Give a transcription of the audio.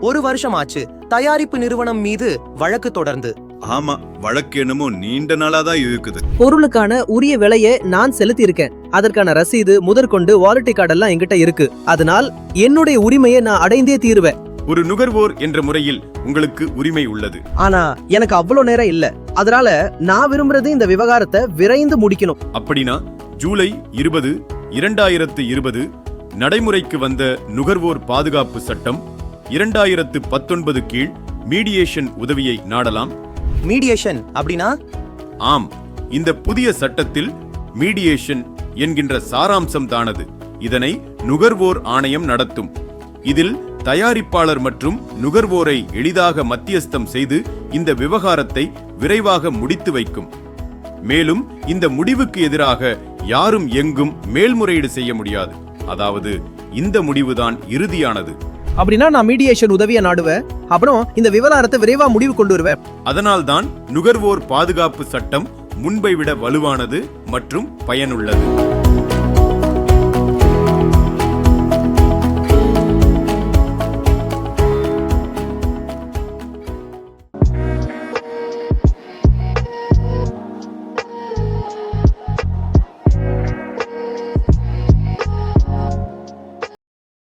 ஒரு வருஷம் ஆச்சு தயாரிப்பு நிறுவனம் மீது வழக்கு தொடர்ந்து. ஆமா வழக்கு என்னமோ நீண்ட நாளா தான் இருக்குது பொருளுக்கான உரிய விலையை நான் செலுத்தி இருக்கேன் அதற்கான ரசீது முதற்கொண்டு வாரண்டி கார்டெல்லாம் என்கிட்ட இருக்கு. அதனால் என்னுடைய உரிமையை நான் அடைந்தே தீருவேன். ஒரு நுகர்வோர் என்ற முறையில் உங்களுக்கு உரிமை உள்ளது. ஆனா எனக்கு அவ்வளோ நேரம் இல்ல. அதனால நான் விரும்புறது இந்த விவகாரத்தை விரைந்து முடிக்கணும். அப்படின்னா ஜூலை இருபது இரண்டாயிரத்து இருபது நடைமுறைக்கு வந்த நுகர்வோர் பாதுகாப்பு சட்டம் இரண்டாயிரத்து பத்தொன்பது கீழ் மீடியேஷன் உதவியை நாடலாம். மீடியேஷன் அப்படின்னா? ஆம் இந்த புதிய சட்டத்தில் மீடியேஷன் என்கின்ற சாராம்சம் தானது. இதனை நுகர்வோர் ஆணையம் நடத்தும். இதில் தயாரிப்பாளர் மற்றும் நுகர்வோரை எளிதாக மத்தியஸ்தம் செய்து இந்த விவகாரத்தை விரைவாக முடித்து வைக்கும். மேலும் இந்த முடிவுக்கு எதிராக யாரும் எங்கும் மேல்முறையீடு செய்ய முடியாது. அதாவது இந்த முடிவுதான் இறுதியானது. அப்படின்னா நான் மீடியேஷன் உதவியை நாடுவேன். அப்புறம் இந்த விவகாரத்தை விரைவா முடிவு கொண்டு வருவேன். அதனால்தான் நுகர்வோர் பாதுகாப்பு சட்டம் முன்பை விட வலுவானது மற்றும் பயனுள்ளது.